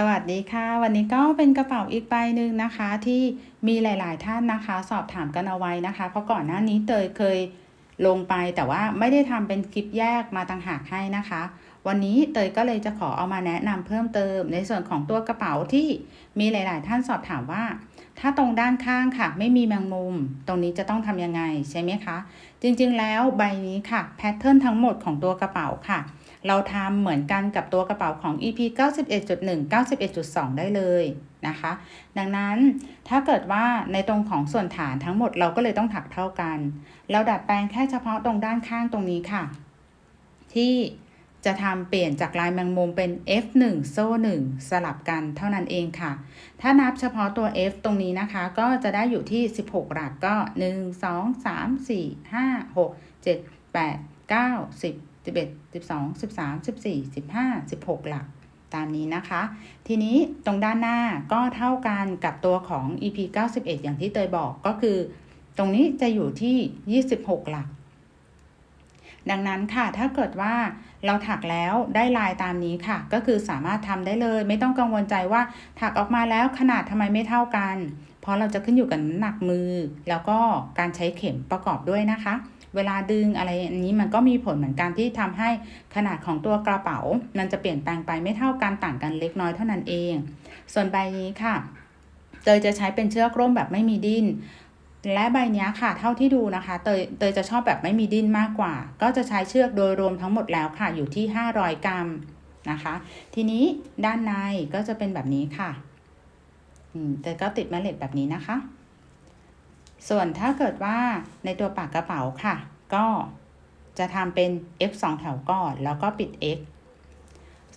สวัสดีค่ะ วันนี้ก็เป็นกระเป๋าอีกใบหนึ่งนะคะ ที่มีหลาย ๆ ท่านนะคะ สอบถามกันเอาไว้นะคะ เพราะก่อนหน้านี้เตยเคยลงไปแต่ว่าไม่ได้ทำเป็นคลิปแยกมาต่างหากให้นะคะ วันนี้เตยก็เลยจะขอเอามาแนะนำเพิ่มเติม ในส่วนของตัวกระเป๋าที่มีหลาย ๆ ท่านสอบถามว่า ถ้าตรงด้านข้างค่ะ ไม่มีแมงมุม ตรงนี้จะต้องทำยังไงใช่ไหมคะ จริง ๆ แล้วใบนี้ค่ะแพทเทิร์นทั้งหมดของตัวกระเป๋าค่ะ เราทำเหมือนกันกับตัวกระเป๋าของ EP 91.1 91.2 ได้เลยนะคะ ดังนั้นถ้าเกิดว่าในตรงของส่วนฐานทั้งหมดเราก็เลยต้องถักเท่ากัน เราดัดแปลงแค่เฉพาะตรงด้านข้างตรงนี้ค่ะ ที่จะทำเปลี่ยนจากลายแมงมุมเป็น F1 โซ่ 1 สลับกันเท่านั้นเองค่ะ ถ้านับเฉพาะตัว F ตรงนี้นะคะ ก็จะได้อยู่ที่ 16 หลักก็ 1 2 3 4 5 6 7 8 9 10 11 12 13 14 15 16 หลัก ตามนี้นะคะ ทีนี้ตรงด้านหน้าก็เท่ากันกับตัวของ EP 91 อย่างที่เตยบอกก็คือ ตรงนี้จะอยู่ที่ 26 หลัก ดังนั้นค่ะถ้าเกิดว่าเราถักแล้วได้ลายตามนี้ค่ะ ก็คือสามารถทำได้เลย ไม่ต้องกังวลใจว่าถักออกมาแล้วขนาดทำไมไม่เท่ากัน เพราะเราจะขึ้นอยู่กับน้ำหนักมือ แล้วก็การใช้เข็มประกอบด้วยนะคะ เวลาดึงอะไรอันนี้มันก็มีผลเหมือนกันที่ทำให้ขนาดของตัวกระเป๋า มันจะเปลี่ยนแปลงไปไม่เท่ากันต่างกันเล็กน้อยเท่านั้นเอง ส่วนใบนี้ค่ะเตยจะใช้เป็นเชือกร่มแบบไม่มีดิ้นและใบนี้ค่ะ เท่าที่ดูนะคะ เตยเตยจะชอบแบบไม่มีดิ้นมากกว่า ก็จะใช้เชือกโดยรวมทั้งหมดแล้วค่ะ อยู่ที่ 500 กรัมนะคะ ทีนี้ด้านในก็จะเป็นแบบนี้ค่ะ อืมเตยก็ติดแม่เหล็กแบบนี้นะคะ ส่วนถ้าเกิดว่าในตัวปากกระเป๋าค่ะ ก็จะทำเป็น F 2แถวก่อนแล้วก็ปิด X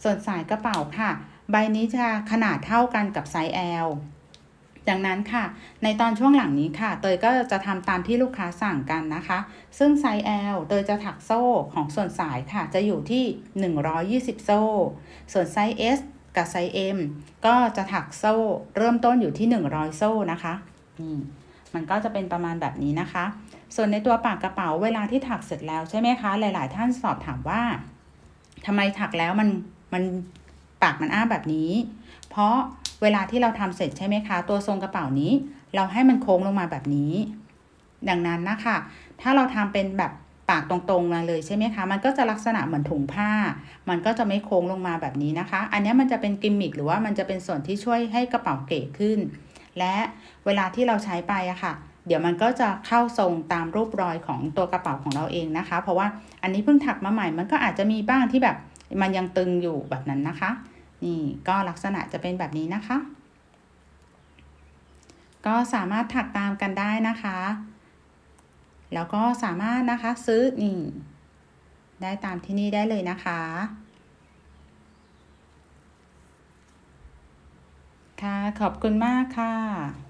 ส่วนสายกระเป๋าค่ะ ใบนี้จะขนาดเท่ากันกับไซส์ L ดังนั้นค่ะ ในตอนช่วงหลังนี้ค่ะ เตยก็จะทำตามที่ลูกค้าสั่งกันนะคะ ซึ่งไซส์ L เตยจะถักโซ่ของส่วนสายค่ะ จะอยู่ที่ 120 โซ่ ส่วนไซส์ S กับไซส์ M ก็จะถักโซ่เริ่มต้นอยู่ที่ 100 โซ่นะคะนี่มั มันก็จะเป็นประมาณแบบนี้นะคะ ส่วนในตัวปากกระเป๋าเวลาที่ถักเสร็จแล้วใช่ไหมคะ หลาย ๆ ท่านสอบถามว่าทำไมถักแล้วมันมันปากมันอ้าแบบนี้ เพราะเวลาที่เราทำเสร็จใช่ไหมคะ ตัวทรงกระเป๋านี้ เราให้มันโค้งลงมาแบบนี้ ดังนั้นนะคะ ถ้าเราทำเป็นแบบปากตรงๆมาเลยใช่ไหมคะ มันก็จะลักษณะเหมือนถุงผ้า มันก็จะไม่โค้งลงมาแบบนี้นะคะ อันนี้มันจะเป็นกิมมิคหรือว่ามันจะเป็นส่วนที่ช่วยให้กระเป๋าเก๋ขึ้น และเวลาที่เราใช้ไปอะค่ะ เดี๋ยวมันก็จะเข้าทรงตามรูปรอยของตัวกระเป๋าของเราเองนะคะ เพราะว่าอันนี้เพิ่งถักมาใหม่ มันก็อาจจะมีบ้างที่แบบมันยังตึงอยู่แบบนั้นนะคะ นี่ก็ลักษณะจะเป็นแบบนี้นะคะ ก็สามารถถักตามกันได้นะคะ แล้วก็สามารถนะคะซื้อนี่ได้ตามที่นี่ได้เลยนะคะ ค่ะ ขอบคุณมากค่ะ